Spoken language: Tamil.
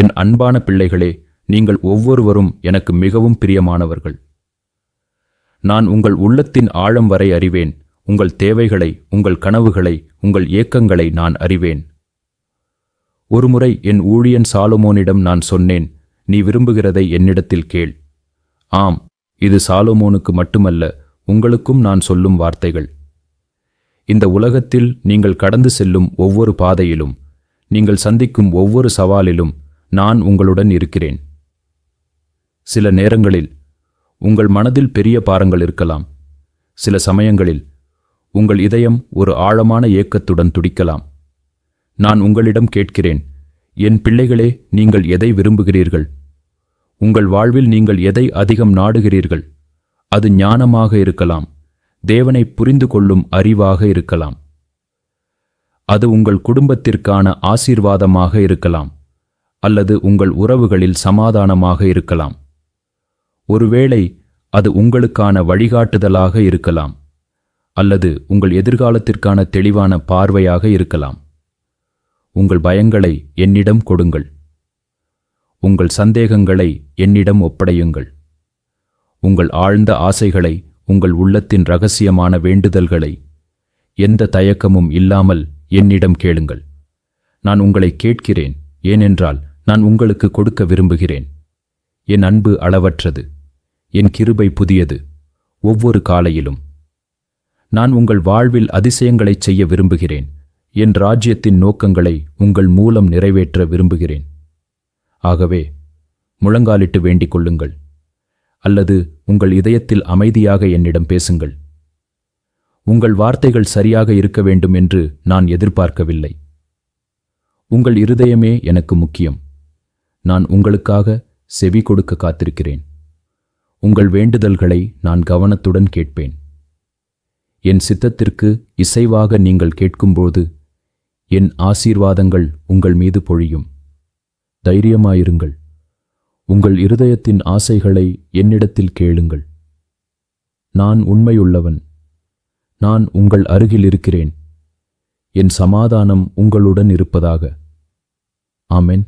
என் அன்பான பிள்ளைகளே நீங்கள் ஒவ்வொருவரும் எனக்கு மிகவும் பிரியமானவர்கள். நான் உங்கள் உள்ளத்தின் ஆழம் வரை அறிவேன் உங்கள் தேவைகளை உங்கள் கனவுகளை உங்கள் ஏக்கங்களை நான் அறிவேன். ஒருமுறை என் ஊழியன் சாலோமோனிடம் நான் சொன்னேன் நீ விரும்புகிறதை என்னிடத்தில் கேள். ஆம் இது சாலோமோனுக்கு மட்டுமல்ல உங்களுக்கும் நான் சொல்லும் வார்த்தைகள். இந்த உலகத்தில் நீங்கள் கடந்து செல்லும் ஒவ்வொரு பாதையிலும் நீங்கள் சந்திக்கும் ஒவ்வொரு சவாலிலும் நான் உங்களுடன் இருக்கிறேன். சில நேரங்களில் உங்கள் மனதில் பெரிய பாரங்கள் இருக்கலாம். சில சமயங்களில் உங்கள் இதயம் ஒரு ஆழமான ஏக்கத்துடன் துடிக்கலாம். நான் உங்களிடம் கேட்கிறேன் என் பிள்ளைகளே நீங்கள் எதை விரும்புகிறீர்கள்? உங்கள் வாழ்வில் நீங்கள் எதை அதிகம் நாடுகிறீர்கள்? அது ஞானமாக இருக்கலாம். தேவனை புரிந்து கொள்ளும் அறிவாக இருக்கலாம். அது உங்கள் குடும்பத்திற்கான ஆசீர்வாதமாக இருக்கலாம். அல்லது உங்கள் உறவுகளில் சமாதானமாக இருக்கலாம். ஒருவேளை அது உங்களுக்கான வழிகாட்டுதலாக இருக்கலாம். அல்லது உங்கள் எதிர்காலத்திற்கான தெளிவான பார்வையாக இருக்கலாம். உங்கள் பயங்களை என்னிடம் கொடுங்கள். உங்கள் சந்தேகங்களை என்னிடம் ஒப்படையுங்கள். உங்கள் ஆழ்ந்த ஆசைகளை உங்கள் உள்ளத்தின் ரகசியமான வேண்டுதல்களை எந்த தயக்கமும் இல்லாமல் என்னிடம் கேளுங்கள். நான் உங்களை கேட்கிறேன். ஏனென்றால் நான் உங்களுக்கு கொடுக்க விரும்புகிறேன். என் அன்பு அளவற்றது. என் கிருபை புதியது. ஒவ்வொரு காலையிலும். நான் உங்கள் வாழ்வில் அதிசயங்களைச் செய்ய விரும்புகிறேன். என் ராஜ்யத்தின் நோக்கங்களை உங்கள் மூலம் நிறைவேற்ற விரும்புகிறேன். ஆகவே முழங்காலிட்டு வேண்டிக் கொள்ளுங்கள். அல்லது உங்கள் இதயத்தில் அமைதியாக என்னிடம் பேசுங்கள். உங்கள் வார்த்தைகள் சரியாக இருக்க வேண்டும் என்று நான் எதிர்பார்க்கவில்லை. உங்கள் இருதயமே எனக்கு முக்கியம். நான் உங்களுக்காக செவி கொடுக்க காத்திருக்கிறேன். உங்கள் வேண்டுதல்களை நான் கவனத்துடன் கேட்பேன். என் சித்தத்திற்கு இசைவாக நீங்கள் கேட்கும்போது என் ஆசீர்வாதங்கள் உங்கள் மீது பொழியும். தைரியமாயிருங்கள். உங்கள் இருதயத்தின் ஆசைகளை என்னிடத்தில் கேளுங்கள். நான் உண்மையுள்ளவன். நான் உங்கள் அருகில் இருக்கிறேன். என் சமாதானம் உங்களுடன் இருப்பதாக. ஆமென்.